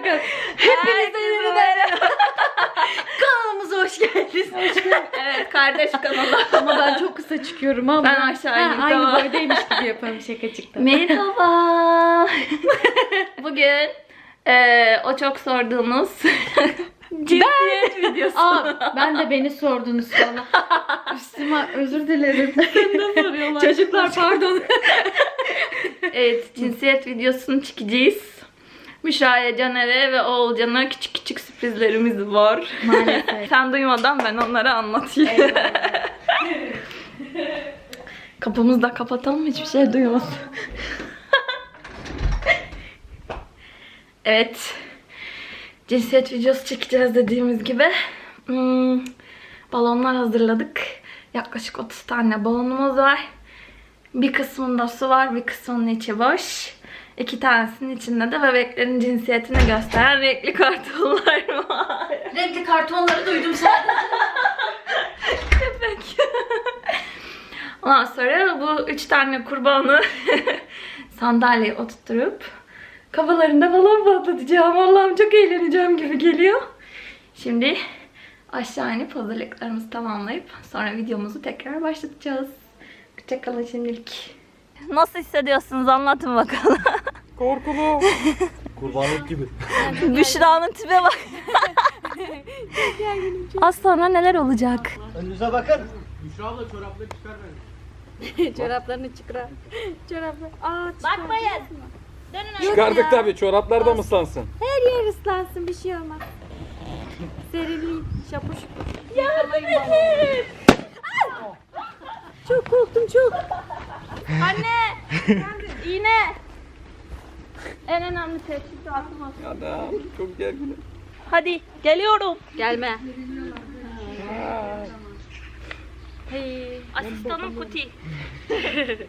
bakalım. Hepinize yeniden kanalımıza hoş geldiniz. Evet kardeş kanalı. Ama ben çok kısa çıkıyorum ama. Ben aşağı Ha, ineyim, Aynı tamam. boydaymış gibi yapalım şakacıkta. Merhaba. Bugün eee, o çok sorduğunuz cinsiyet videosu. Aa, ben de beni sordunuz sonra. Üstüme özür dilerim. Çocuklar pardon. Evet cinsiyet videosunu çekeceğiz. Müşahede Caner'e ve Oğulcan'a küçük küçük sürprizlerimiz var. Maalesef. Sen duymadan ben onlara anlatayım. Kapımızı da kapatalım hiçbir şey duymasın. evet. Cinsiyet videosu çekeceğiz dediğimiz gibi. Hmm, balonlar hazırladık. Yaklaşık 30 tane balonumuz var. Bir kısmında su var, bir kısmının içi boş. İki tanesinin içinde de bebeklerin cinsiyetini gösteren renkli kartonlar var. Renkli kartonları duydum sadece. Köpek. Ondan sonra bu üç tane kurbanı sandalyeye oturtturup kafalarında balon patlatacağım. Allah'ım çok eğleneceğim gibi geliyor. Şimdi aşağı inip hazırlıklarımızı tamamlayıp sonra videomuzu tekrar başlatacağız. Hoşçakalın şimdilik. Nasıl hissediyorsunuz anlatın bakalım. Korkulu. Kurbanlık gibi. Büşra'nın tipe bak. Az sonra neler olacak? Önünüze bakın. Çoraplarını çıkar. Çoraplar. Aa çıkar. Bakmayın. Çıkardık tabii. Çoraplar da mı ıslansın? Her yer ıslansın bir şey olmaz. Serinliğin şapur şupur. Yardım edin. Çok korktum çok. Anne! İğne! En önemli teşhis atma. Adam çok gerginim. Hadi geliyorum. Gelme. Hey, Asistanım Kuti.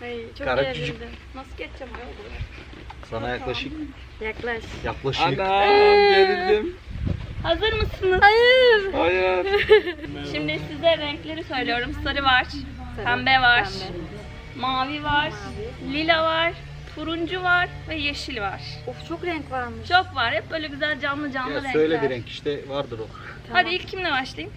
hey, çok Kara gerildim. Nasıl geçeceğim ayol buraya? Sana yaklaşık. Yaklaş. Yaklaşık. Anam gerildim. Hazır mısınız? Hayır. Hayır. Şimdi size renkleri söylüyorum. Sarı var, pembe var, Pembe. mavi var, lila var, turuncu var ve yeşil var. Of çok renk varmış. Çok var. Hep böyle güzel canlı canlı Ya renkler. söyle bir renk işte vardır o. Hadi ilk kimle başlayayım?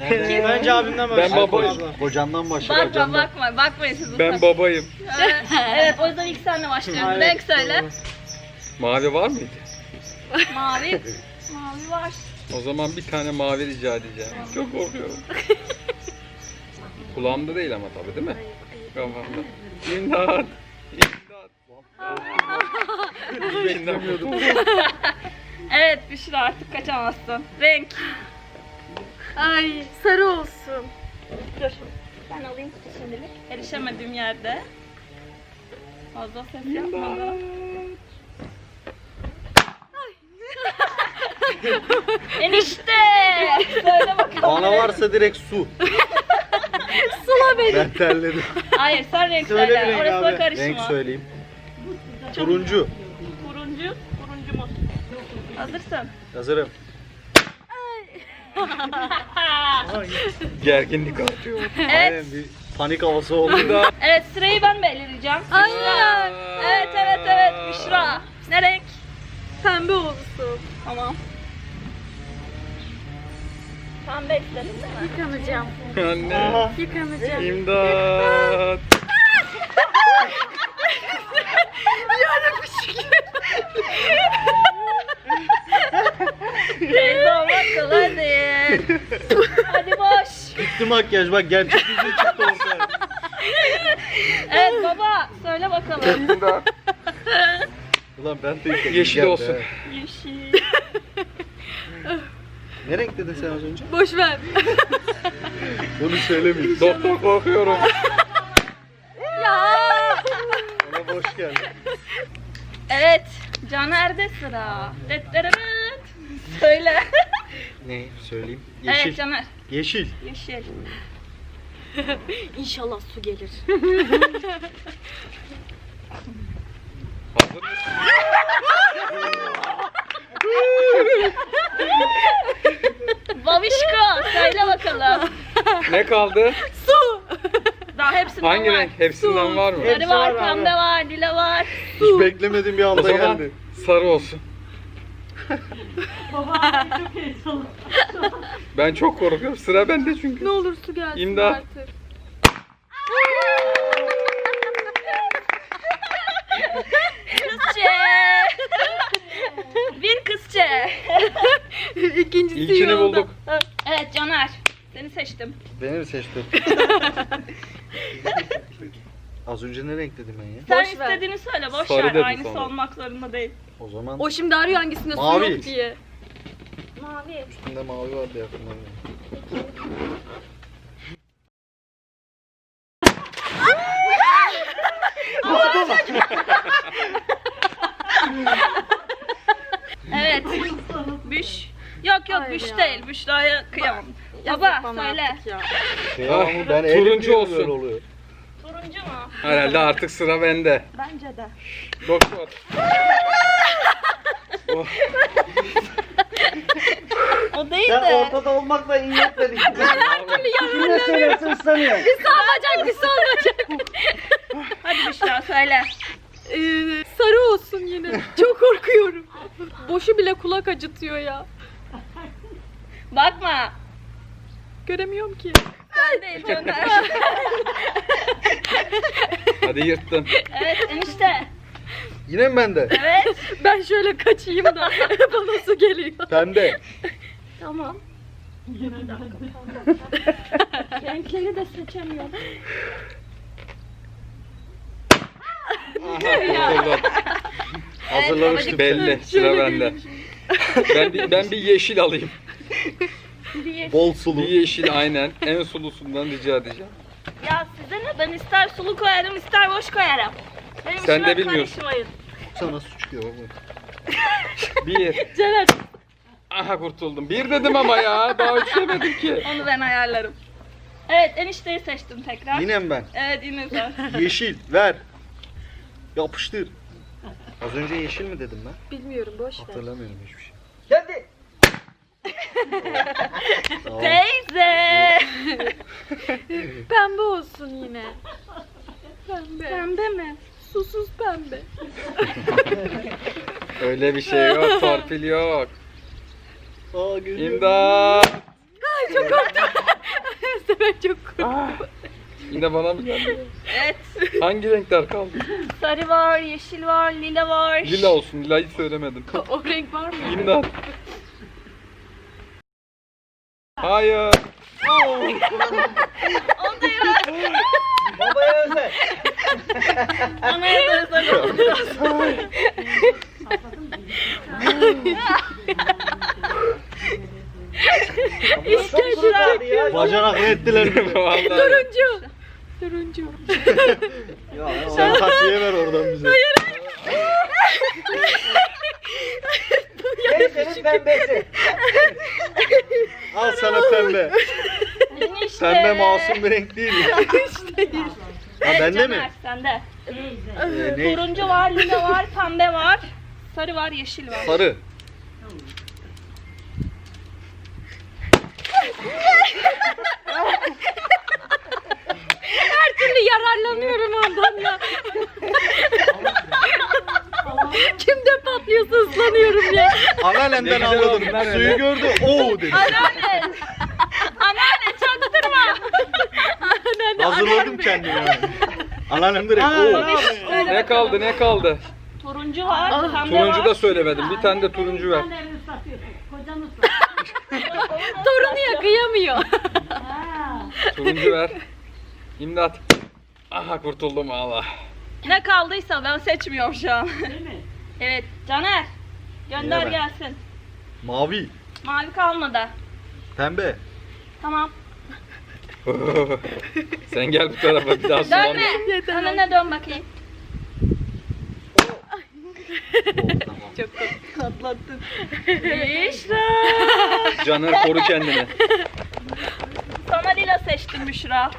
Bence abimden Ben babayım. Kocandan başla. Bakma kocandan. bakma. Bakmayın siz. Ben babayım. Evet, evet o yüzden ilk senle başlıyoruz. Renk söyle. Mavi var mıydı? Mavi. Mavi var. O zaman bir tane mavi rica edeceğim. Çok korkuyorum. Kulağımda değil ama tabii değil mi? Kafamda. İmdat. İmdat. Beklemiyordum. Evet Büşra artık kaçamazsın. Renk. Ay sarı olsun. Dur. Ben alayım şimdilik. Erişemediğim yerde. Fazla ses yapma. da. Enişte. Söyle bakalım. Bana varsa direkt su. Sula beni. Ben terledim. Hayır sen renk Söyle söyle. bir renk Orasına abi. karışma. Renk söyleyeyim. Turuncu. Turuncu. Turuncu mu? Hazırsın. Hazırım. Gerginlik artıyor. Evet. Aynen bir panik havası oldu. Evet sırayı ben belirleyeceğim. Büşra. Evet evet evet Büşra. Ne renk? Pembe olsun. Tamam. Pembe istedim değil mi? Yıkanacağım. Anne. Yıkanacağım. İmdat. Teyze olmak kolay değil. Hadi boş. Bitti makyaj bak gerçek yüzü çıktı ortaya. Evet baba söyle bakalım. İmdat. Ulan ben de Yeşil olsun. Yeşil. Ne renk dedin sen az önce? Boş ver. Bunu söylemeyin. Doktor korkuyorum. ya. Bana boş geldi. Evet. Caner'de sıra. Dıttırırıt. Söyle. Ne söyleyeyim? Yeşil. Evet Caner. Yeşil. Yeşil. İnşallah su gelir. Hazır mısın? Babişko söyle bakalım. Ne kaldı? Daha hepsinden Hangi var. renk? Hepsinden var mı? Sarı var, pembe var, lila var. Hiç beklemediğim bir O anda zaman geldi. sarı olsun. Ben çok korkuyorum. Sıra bende çünkü. Ne olur su gelsin İmdat. artık. Kızçe. Bir kızçe. İkincisi İlkini yolda. bulduk. Evet Caner. Seni seçtim. Beni mi seçtin? Az önce ne renk dedim ben ya? Sen Boş ver. istediğini söyle. Boş Sarı ver. dedin Aynısı sonra. olmak zorunda değil. O zaman O şimdi arıyor hangisinde su Mavi. yok diye. Mavi. üstünde mavi vardı yakında. Evet. Büş. Yok yok Hayır Büş ya. değil. Büşra'ya kıyamam. Baba söyle. artık ya. Şey ama ben turuncu olsun. oluyor. Turuncu mu? Herhalde artık sıra bende. Bence de. Doktor. O değil Sen de. ortada olmakla iyi etmedin. Kim ne söylerse ıslanıyor. Olmayacak bir şey olmayacak. Hadi Büşra söyle. Ee, sarı olsun yine. Çok korkuyorum. Boşu bile kulak acıtıyor ya. Bakma. Göremiyorum ki. Sen değil Caner. hadi yırttın. evet enişte. Yine mi bende? Evet. Ben şöyle kaçayım da bana su geliyor. Pembe. Tamam. Renkleri de seçemiyorum. Aha, kurtuldum. Hazırlamıştım. Belli. Sıra bende. Ben bir, ben bir yeşil alayım. Bir Bol sulu. Bir yeşil aynen. En sulusundan rica edeceğim. Ya size ne? Ben ister sulu koyarım ister boş koyarım. Benim Sen işime de bilmiyorsun. karışmayın. Sana su çıkıyor bak. Bir. Caner. Aha kurtuldum. Bir dedim ama ya. Daha üçlemedim ki. Onu ben ayarlarım. Evet enişteyi seçtim tekrar. Yine mi ben? Evet yine sen. Yeşil. Ver. Yapıştır. Az önce yeşil mi dedim ben? Bilmiyorum boş ver. Hatırlamıyorum hiçbir şey. Geldi. Tamam. Teyze. Pembe olsun yine. Pembe. Pembe mi? Susuz pembe. Öyle bir şey yok. Torpil yok. Aa, geliyor. İmdat. çok korktum. ben çok korktum. Yine bana mı geldi? Evet. Hangi renkler kaldı? Sarı var, yeşil var, lila var. Lila olsun. Lilayı söylemedim. o renk var mı? İmdat. Hayır. Babaya özel. Anaya da özel oldu. Bacanak ettiler beni. Vallahi. Turuncu. Turuncu. Ya, Sen takviye ver oradan bize. Gel senin pembesi. Pembe. Enişte. Pembe masum bir renk değil. Ha Evet, bende Caner, mi? Sende. Ee, ne? Turuncu var, lila var, pembe var. Sarı var, yeşil var. Sarı. Her türlü yararlanıyorum ondan ya. Kimde patlıyorsa ıslanıyorum ya. Anneannemden Ne güzel anladım. Suyu gördü. Oo dedi. Anneanne. Hazırladım kendimi. Anneannem direkt oo. Ne kaldı ne kaldı? Turuncu var, pembe Turuncu var. da söylemedim. Bir tane de turuncu ver. Torunu ya kıyamıyor. Turuncu ver. İmdat. Aha kurtuldum Allah. Ne kaldıysa ben seçmiyorum şu an. evet, Caner. Gönder Yine ben. gelsin. Mavi. Mavi kalmadı. Pembe. Tamam. Sen gel bu tarafa bir daha sulanma. Dönme. Önüne dön bakayım. Çok Katlattın. İşte. Canır koru kendini. Sana lila seçtim Büşra.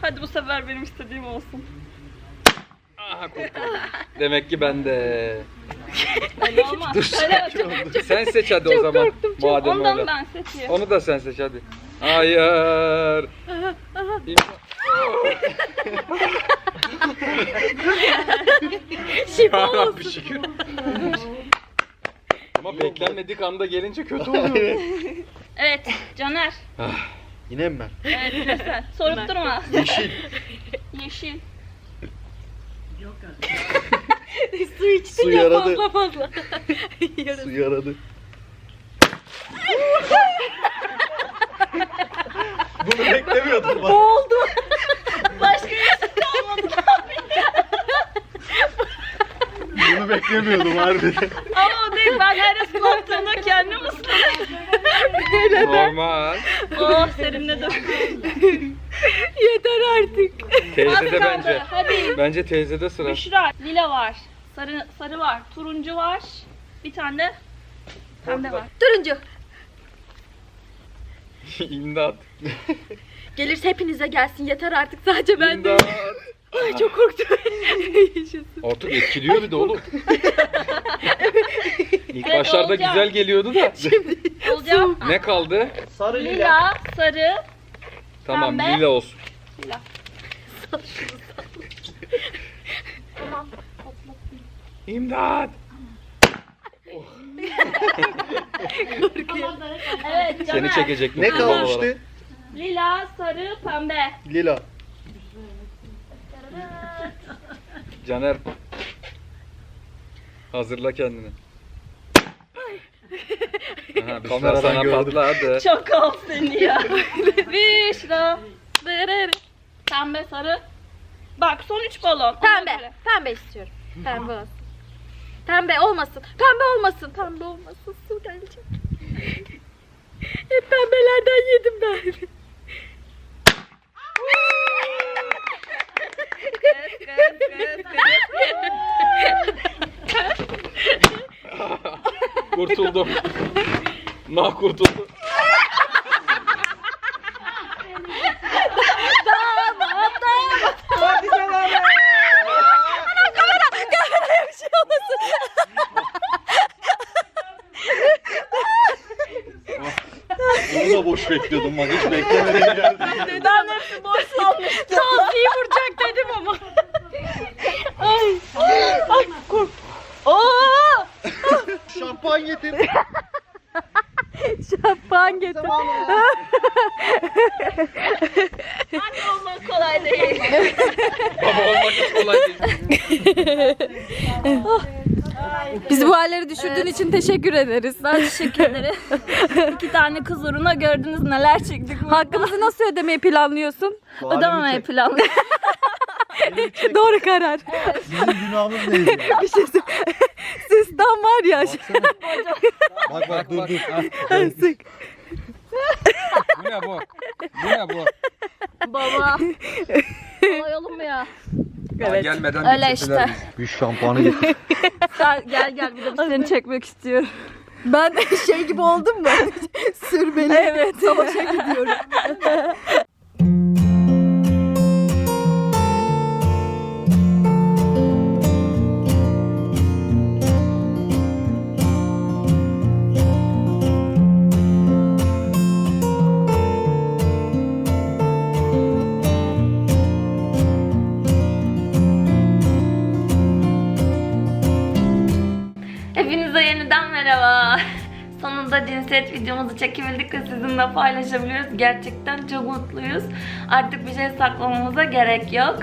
Hadi bu sefer benim istediğim olsun. Aha kurtuldum. Demek ki ben de. Öyle olmaz. Dur sakin ol. dur. Sen seç hadi o zaman. Madem Ondan öyle. ben seçiyorum. Onu da sen seç hadi. Hayır. Şifa olsun. Şükür. Ama beklenmedik anda gelince kötü oluyor. Evet Caner. Yine mi ben? Evet lütfen. Sorup durma. Yeşil. Yeşil. Su içtin Su ya yaradı. fazla fazla. Su yaradı. Bunu beklemiyordum bak. Oldu. Başka yeşil kalmadı. Bunu beklemiyordum harbiden. Ama o değil. Ben her ıslattığımda kendim ıslanıyorum. Normal. Oh serinledim. Yeter artık. Teyzede kaldı. bence. Hadi. Bence teyzede sıra. Büşra. Lila var. Sarı sarı var. Turuncu var. Bir tane de pembe var. Turuncu. İmdat. Gelirse hepinize gelsin. Yeter artık sadece ben de. İmdat. Ay çok korktum. Yaşasın. Artık etkiliyor bir de oğlum. İlk Evet, başlarda olacak. güzel geliyordu da. Olacak. ne kaldı? Sarı lila. Lila, sarı. Tamam Pembe. lila olsun. Lila. İmdat. Evet Caner. Seni çekecek Ne mutluluk olarak. kalmıştı? Lila, sarı, pembe. Lila. Caner. Hazırla kendini. Aha, Büşra Kameradan sana gördüm. patladı. Çok al seni ya. Dırırı. Pembe, sarı. Bak son üç balon. Ona Pembe. göre. Pembe istiyorum. Pembe olsun. Pembe olmasın. Pembe olmasın. Pembe olmasın. Su gelecek. Hep pembelerden yedim ben. Kurtuldum. Nah kurtuldu. Boş bekliyordum bak hiç beklemedim geldi. Ben hepsi boş salmıştım. Tavsiyi vuracak dedim ama. Şampuan getir. Şampuan getir. Anne olmak kolay değil. Baba olmak hiç kolay değil. Bizi bu hallere düşürdüğün için teşekkür ederiz. Ben teşekkür ederim. İki tane kız uğruna gördünüz neler çektik. Hakkımızı nasıl ödemeyi planlıyorsun? Ödememeyi planlıyorum. Doğru karar. Bizim günahımız neydi? Bir şey söyle- Sistem var ya. Bak bak dur dur. Sık. Bu ne bu? Bu ne bu? Baba. Kolay olur mu ya? Daha gelmeden Öyle bitirdiler işte. Bir şampuanı getir. Gel gel, gel bir de biz seni çekmek istiyorum. Ben şey gibi oldum mu? Sürmeli. Evet. Savaşa gidiyorum. Cinsiyet videomuzu çekebildik ve sizinle paylaşabiliyoruz. Gerçekten çok mutluyuz. Artık bir şey saklamamıza gerek yok.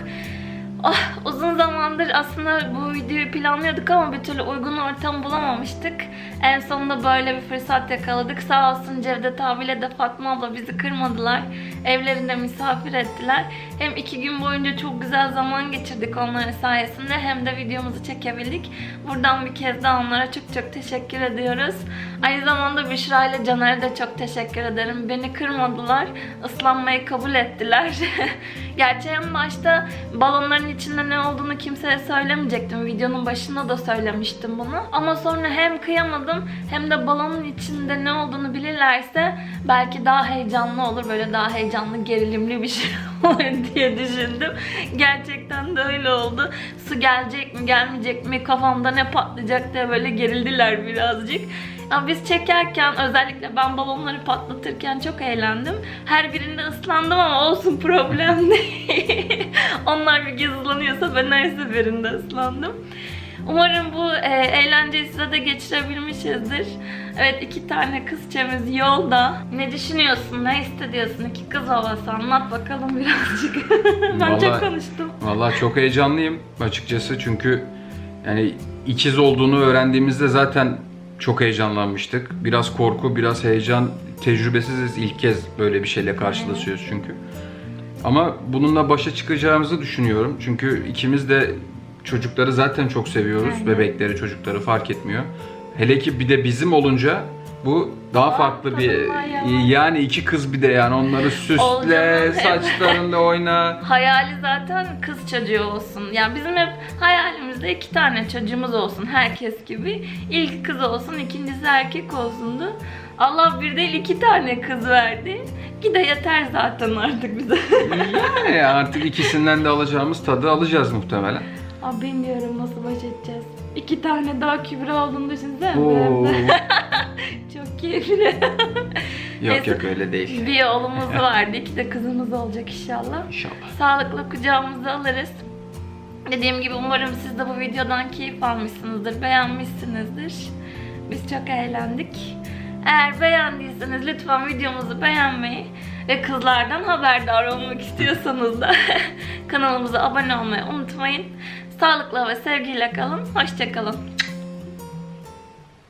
Oh, uzun zamandır aslında bu videoyu planlıyorduk ama bir türlü uygun ortam bulamamıştık. En sonunda böyle bir fırsat yakaladık. Sağ olsun Cevdet abiyle de Fatma abla bizi kırmadılar. Evlerinde misafir ettiler. Hem iki gün boyunca çok güzel zaman geçirdik onların sayesinde hem de videomuzu çekebildik. Buradan bir kez daha onlara çok çok teşekkür ediyoruz. Aynı zamanda Büşra ile Caner'e de çok teşekkür ederim. Beni kırmadılar. Islanmayı kabul ettiler. Gerçi en başta balonların içinde ne olduğunu kimseye söylemeyecektim. Videonun başında da söylemiştim bunu. Ama sonra hem kıyamadım hem de balonun içinde ne olduğunu bilirlerse belki daha heyecanlı olur. Böyle daha heyecanlı, gerilimli bir şey olur diye düşündüm. Gerçekten de öyle oldu. Su gelecek mi, gelmeyecek mi, kafamda ne patlayacak diye böyle gerildiler birazcık. Ya biz çekerken özellikle ben balonları patlatırken çok eğlendim. Her birinde ıslandım ama olsun problem değil. Onlar bir kez ıslanıyorsa ben her seferinde ıslandım. Umarım bu e, eğlenceyi size de geçirebilmişizdir. Evet iki tane kızçemiz yolda. Ne düşünüyorsun? Ne hissediyorsun? İki kız havası anlat bakalım birazcık. ben çok Vallahi- konuştum. Vallahi çok heyecanlıyım açıkçası çünkü yani ikiz olduğunu öğrendiğimizde zaten çok heyecanlanmıştık. Biraz korku, biraz heyecan. Tecrübesiziz ilk kez böyle bir şeyle karşılaşıyoruz çünkü. Ama bununla başa çıkacağımızı düşünüyorum. Çünkü ikimiz de çocukları zaten çok seviyoruz. Aynen. Bebekleri, çocukları fark etmiyor. Hele ki bir de bizim olunca bu daha farklı bir ya. yani iki kız bir de yani onları süsle, hep- saçlarında oyna. Hayali zaten kız çocuğu olsun. Yani bizim hep hayalimizde iki tane çocuğumuz olsun herkes gibi. İlk kız olsun, ikincisi erkek olsundu. Allah bir değil iki tane kız verdi. Ki de yeter zaten artık bize. Yani artık ikisinden de alacağımız tadı alacağız muhtemelen. Abi bilmiyorum nasıl baş edeceğiz. İki tane daha kübra olduğunu düşünsene. Oo. Keyifli. yok Neyse. yok öyle değil. bir oğlumuz vardı, iki de kızımız olacak inşallah. İnşallah. Sağlıkla kucağımıza alırız. Dediğim gibi umarım siz de bu videodan keyif almışsınızdır, beğenmişsinizdir. Biz çok eğlendik. Eğer beğendiyseniz lütfen videomuzu beğenmeyi ve kızlardan haberdar olmak istiyorsanız da kanalımıza abone olmayı unutmayın. Sağlıkla ve sevgiyle kalın. Hoşçakalın.